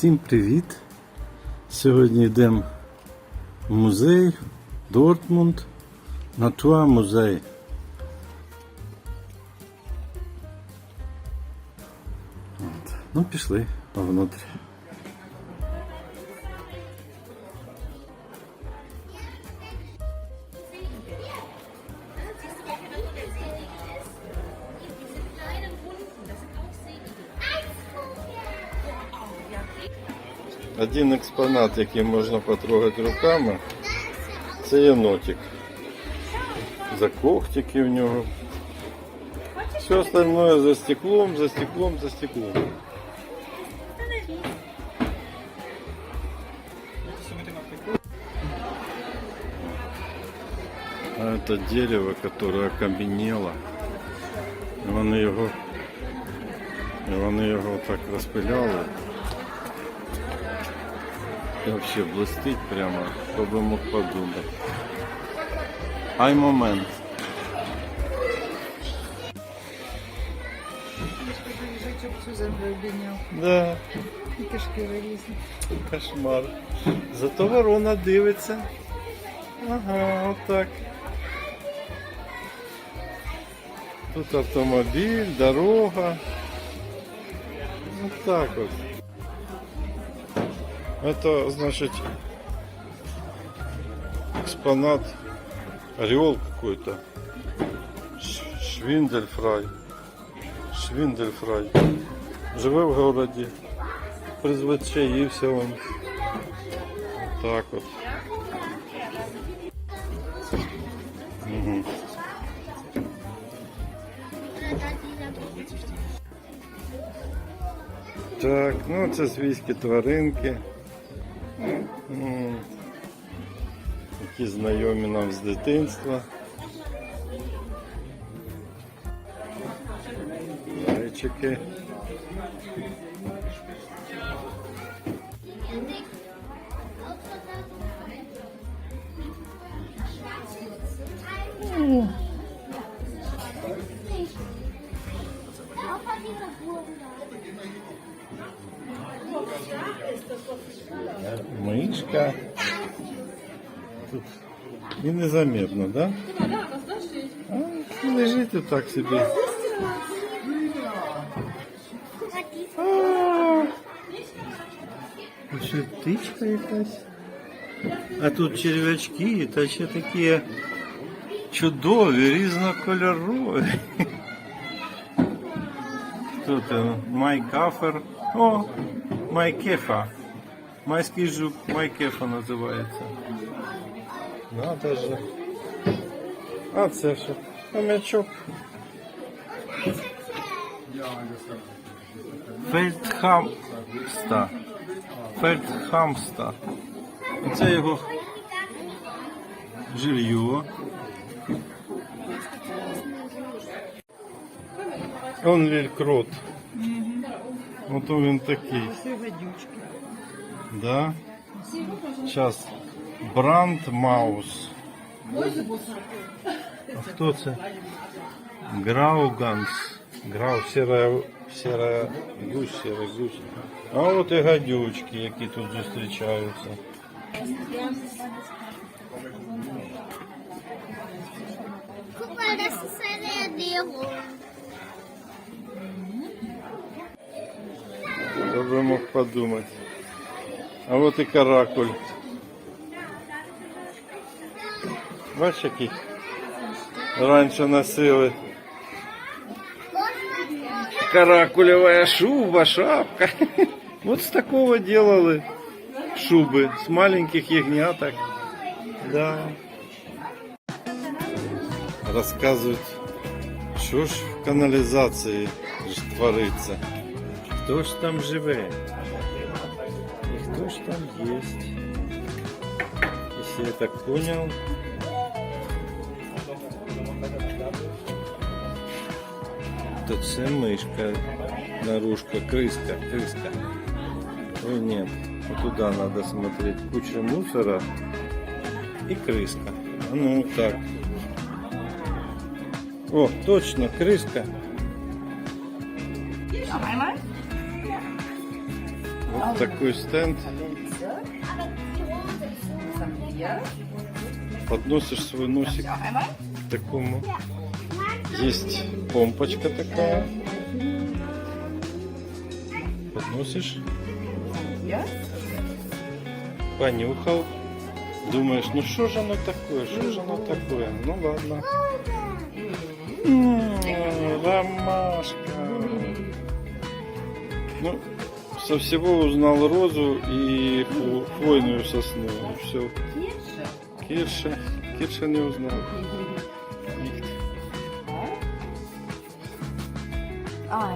Всім привіт! Сьогодні йдемо в музей Дортмунд, Натуа музей. Ну, пішли вовнутрь. Один експонат, який можна потрогати руками, це єнотик. За когтики в нього. Все остальное за стеклом, за стеклом, за стеклом. А это дерево, которое окаменело. І вони його, і вони його так розпиляли. І вообще блистить прямо, хто би мог подумати. Ай момент. Да, І кишки вилізли. кошмар. Зато ворона дивиться. Ага, отак. Тут автомобіль, дорога. Вот так вот. Это значит экспонат орел какой-то. Ш- Швиндельфрай. Швиндельфрай. Живе в городі. Призвичаївся он. Так от. Угу. Так, ну це свійські тваринки. М, Які знайомі нам з дитинства. Зайчики. Мишка. Тут і незаметно, да? А, лежить і так собі. А, Ще птичка якась. А тут черв'ячки, та ще такі чудові, різнокольорові. Хто там? Майкафер. О, Майкефа. Майський жук Майкефа називається. Надо же. А це що? Хомячок. Фельдхамста. Фельдхамста. Це його жилье. Он вількрот. От він такий. Це гадючки. Да. Сейчас. Бранд Маус. А хто це? Грауганс. Грау, сіра, сіра гусь, сіра гусь. А от і гадючки, які тут зустрічаються. Guck mal, das ist eine Ernährung. Хто би мог подумати. А от і каракуль. Бачиш, який раніше носили. Каракулевая шуба, шапка. Вот с такого делали шубы, с маленьких ягняток. Да. Рассказывают, що ж в каналізації ж твориться. Хто ж там живе? І хто ж там є? Якщо я так понял, то це мишка, наружка, крыска, крыска. Ой, нет, вот туда надо смотреть. Куча мусора и крыска. А Ну, так. О, точно, крыска. Вот такой стенд. Подносишь свой носик к такому. Есть помпочка такая. Подносишь. Понюхал. Думаешь, ну что же оно такое, что же оно такое? Ну ладно. Ромашка. Ну, со всего узнал розу и хво- хвойную сосну. Все. Кирша. Кирша не узнал. Ja.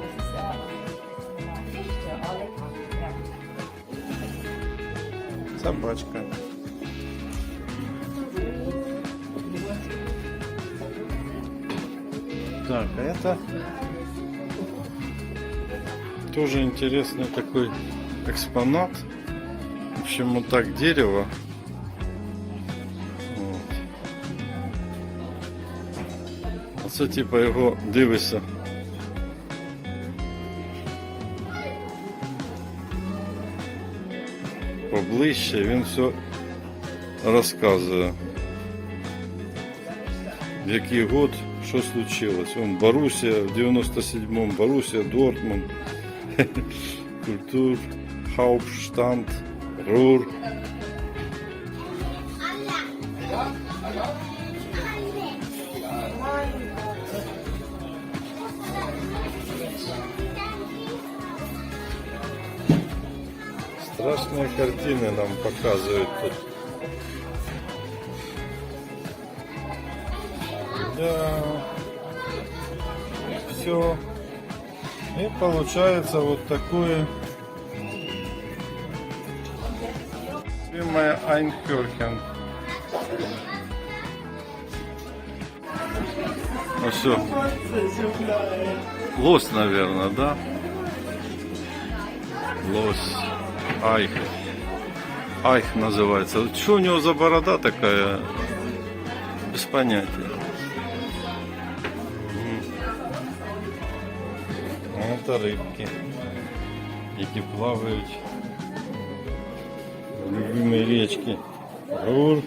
Собачка. Так, а это тоже интересный такой экспонат. В общем, вот так дерево. Вот. Оце типа його дивишся. Поближче, він все розказує. В який год, що случилось. Он Борусsia в 97-му, Борусsia Дортмунд, Культур, Hauptstand, Рур. Страшные картины нам показывают тут. Да. Все. И получается вот такое. Любимая Айнкерхен. Ну все. Лось, наверное, да? Лось. Айх. Айх называется. Что у него за борода такая? Без понятия. Это рыбки, які плавають в любимій річці. Рур.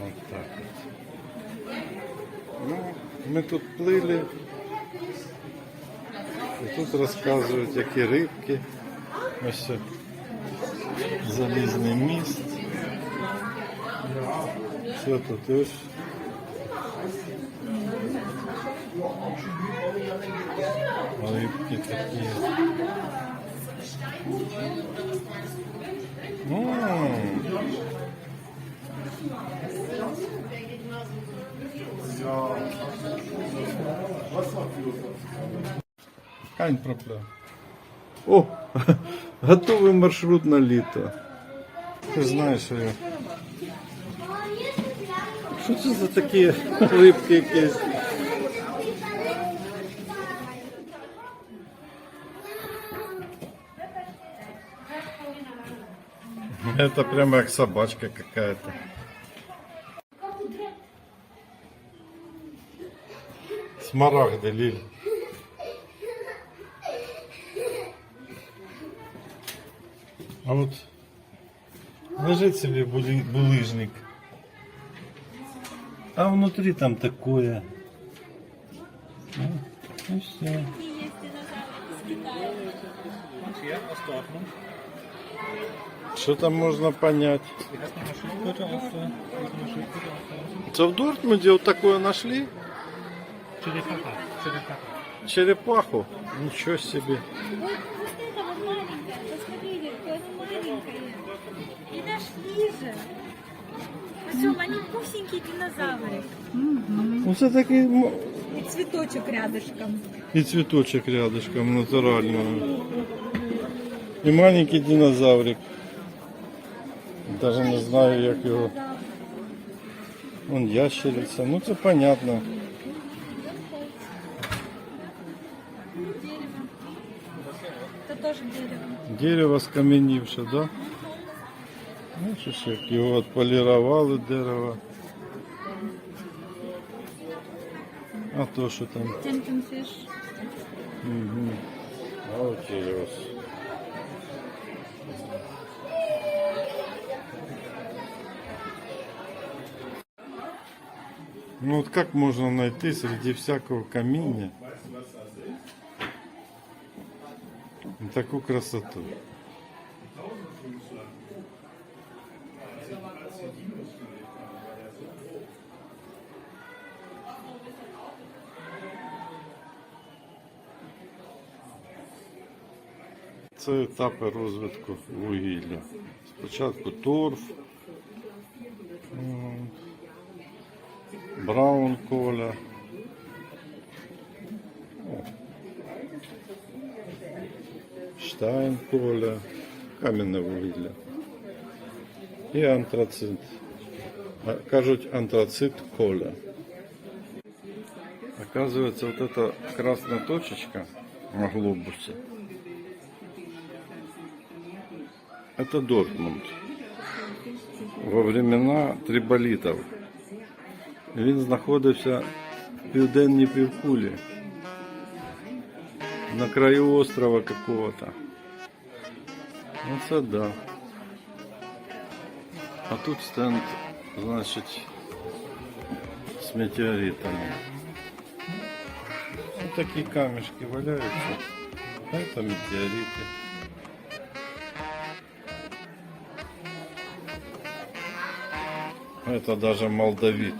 Вот так вот. Ну, ми тут плили. І тут розказують, які рибки. Ось це залізний міст. Все тут ось. Рибки такі. М. Кань пропляв. О, готовий маршрут на літо. Ти ж знаєш, що я. Що це за такі рибки якісь? Это прямо как собачка какая-то. Смарагды, Лиль. А вот лежит себе булыжник. А внутри там такое. Ну, и все. Что там можно понять? Это в Дортмунде вот такое нашли? Черепаха. Черепаха. Черепаху? Ничего себе. Вот это вот маленькая. Посмотрите, какая она маленькая. И нашли же Все, маленькусенький динозаврик. Вот это такой м- І цвіточок рядышком. и цветочек рядышком натурально. И маленький динозаврик. Даже не знаю, як його. Вон ящерица. Ну це понятно. Це теж дерево. Дерево скаменівше, да? Ж, як його отполірували дерево. А то що там? Угу. Наутилус. Ну вот как можно найти среди всякого камня такую красоту? Це етапи розвитку вугілля. Спочатку торф, браун коля. Штайн коля, кам'яне вугілля. І антрацит. Кажуть антрацит коля. Оказывается, вот эта красная точечка на глобусе Это Дортмунд. Во времена триболітів. Він знаходився в південній півкулі. На краю острова какого-то. Ну це да. А тут стенд, значить, з метеоритами. Ось такі камешки валяються. А це метеорити. Это даже молдавит.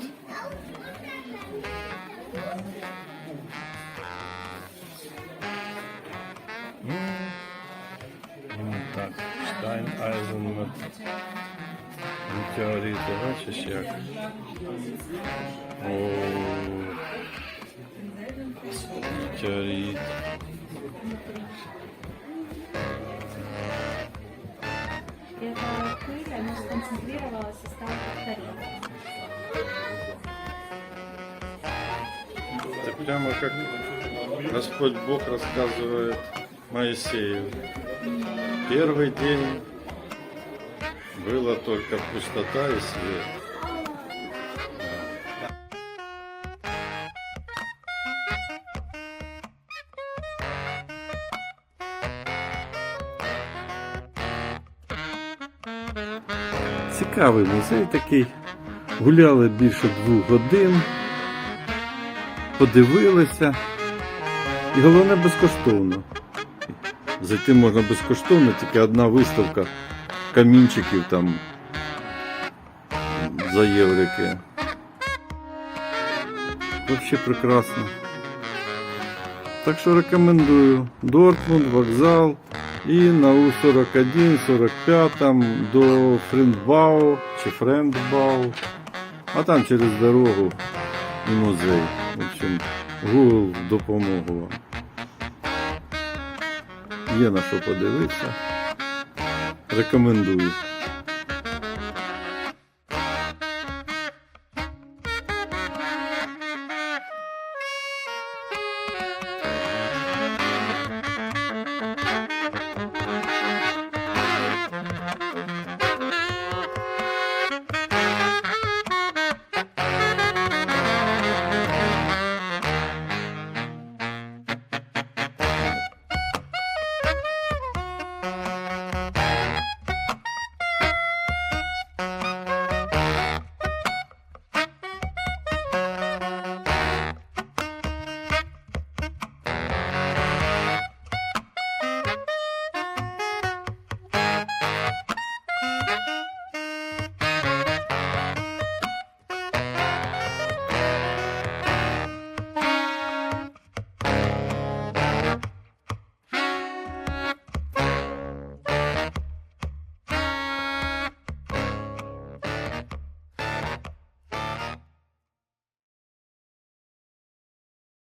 М. Вот так. Штайн Айзенмет. Метеориты, бачиш як? О, метеорит. Сконцентрировалась и стала повторять. Это прямо как Господь Бог рассказывает Моисею. Первый день было только пустота и свет. Цікавий музей такий. Гуляли більше двох годин, подивилися. І головне безкоштовно. Зайти можна безкоштовно, тільки одна виставка камінчиків там за єврики. Взагалі прекрасно. Так що рекомендую. Дортмунд, вокзал і на У-41, 45 до Френдбау чи Френдбау. А там через дорогу і музей. В общем, Google допомогу вам. Є на що подивитися. Рекомендую.